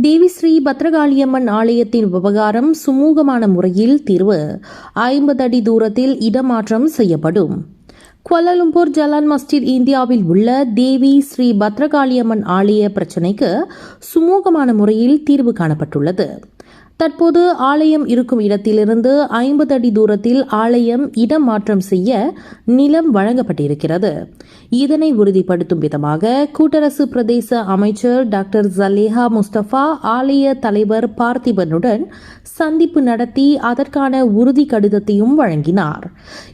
தேவி ஸ்ரீ பத்ரகாளியம்மன் ஆலயத்தின் விவகாரம் சுமூகமான முறையில் தீர்வு. ஐம்பது அடி தூரத்தில் இடமாற்றம் செய்யப்படும். குவாலாலும்பூர் ஜலான் மஸ்ஜித் இந்தியாவில் உள்ள தேவி ஸ்ரீ பத்ரகாளியம்மன் ஆலய பிரச்சினைக்கு சுமூகமான முறையில் தீர்வு காணப்பட்டுள்ளது. தற்போது ஆலயம் இருக்கும் இடத்திலிருந்து ஐம்பது அடி தூரத்தில் ஆலயம் இடம் மாற்றம் செய்ய நிலம் வழங்கப்பட்டிருக்கிறது. இதனை உறுதிப்படுத்தும் விதமாக கூட்டரசு பிரதேச அமைச்சர் டாக்டர் ஜலேஹா முஸ்தபா ஆலய தலைவர் பார்த்திபனுடன் சந்திப்பு நடத்தி அதற்கான உறுதி கடிதத்தையும் வழங்கினார்.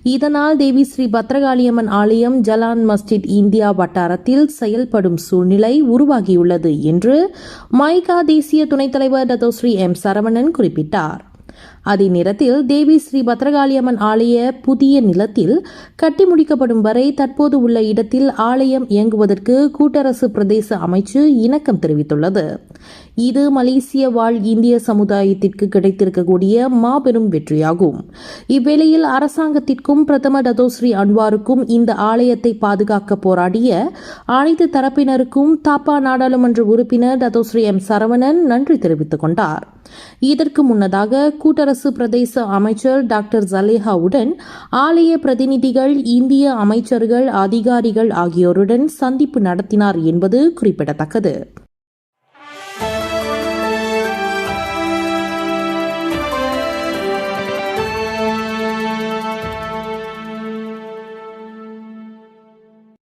இதனால் தேவி ஸ்ரீ பத்ரகாளியம்மன் ஆலயம் ஜலான் மஸ்ஜித் இந்தியா வட்டாரத்தில் செயல்படும் சூழ்நிலை உருவாகியுள்ளது என்று மைகா தேசிய துணைத் தலைவர் டத்தோஸ்ரீ எம் சரவணன் குறிப்பிட்டார். அதே நேரத்தில் தேவி ஸ்ரீ பத்ரகாளியம்மன் ஆலய புதிய நிலத்தில் கட்டி முடிக்கப்படும் வரை தற்போது உள்ள இடத்தில் ஆலயம் இயங்குவதற்கு கூட்டரசு பிரதேச அமைச்சு இணக்கம் தெரிவித்துள்ளது. இது மலேசிய வாழ் இந்திய சமுதாயத்திற்கு கிடைத்திருக்கக்கூடிய மாபெரும் வெற்றியாகும். இவ்வேளையில் அரசாங்கத்திற்கும் பிரதமர் டதோஸ்ரீ அன்வாருக்கும் இந்த ஆலயத்தை பாதுகாக்க போராடிய அனைத்து தரப்பினருக்கும் தாப்பா நாடாளுமன்ற உறுப்பினர் டதோஸ்ரீ எம் சரவணன் நன்றி தெரிவித்துக் கொண்டார். இதற்கு முன்னதாக கூட்டரசு பிரதேச அமைச்சர் டாக்டர் ஜலேஹாவுடன் ஆலய பிரதிநிதிகள் இந்திய அமைச்சர்கள் அதிகாரிகள் ஆகியோருடன் சந்திப்பு நடத்தினார் என்பது குறிப்பிடத்தக்கது.